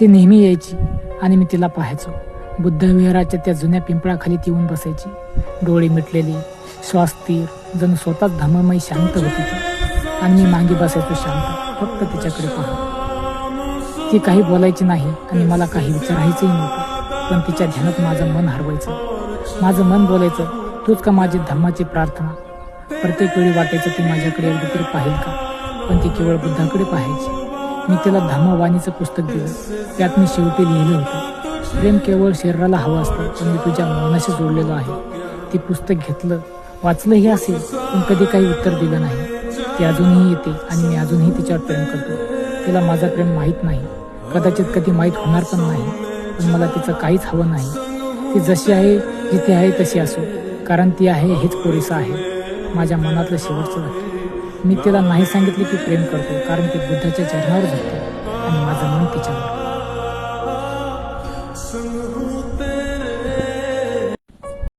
ती नेहमी यायची आणि मी तिला पाहायचो. बुद्धविहाराच्या त्या जुन्या पिंपळाखाली ती येऊन बसायची. डोळे मिटलेली श्वास स्थिर जणू स्वतःच धममय शांत होती ती. आणि मी मागे बसायचो शांत फक्त तिच्याकडे पाहत ती काही बोलायची नाही आणि मला काही विचारायचंही नव्हतं. पण तिच्या ध्यानात माझं मन हरवायचं. माझं मन बोलायचं तूच का माझी धम्माची प्रार्थना? प्रत्येक वेळी वाटायचं ती माझ्याकडे एकदा तरी पाहिल का? पण ती केवळ बुद्धाकडे पाहायची. मी तिला धम्मवाणीचं पुस्तक दिलं. त्यात मी शेवटी लिहिलं होतं प्रेम केवळ शरीराला हवं असतं पण मी तुझ्या मनाशी जोडलेलो आहे. ती पुस्तक घेतलं वाचलंही असेल पण कधी काही उत्तर दिलं नाही. ती अजूनही येते आणि मी अजूनही तिच्यावर प्रेम करतो. तिला माझा प्रेम माहीत नाही. कदाचित कधी माहीत होणार पण नाही. पण मला तिचं काहीच हवं नाही. ती जशी आहे जिथे आहे तशी असो. कारण ती आहे हेच पुरेसं आहे. माझ्या मनातलं शेवटचं वाक्य. मी तिला नाही सांगितले की प्रेम करतो कारण की बुद्धाच्या चरणावर झुकते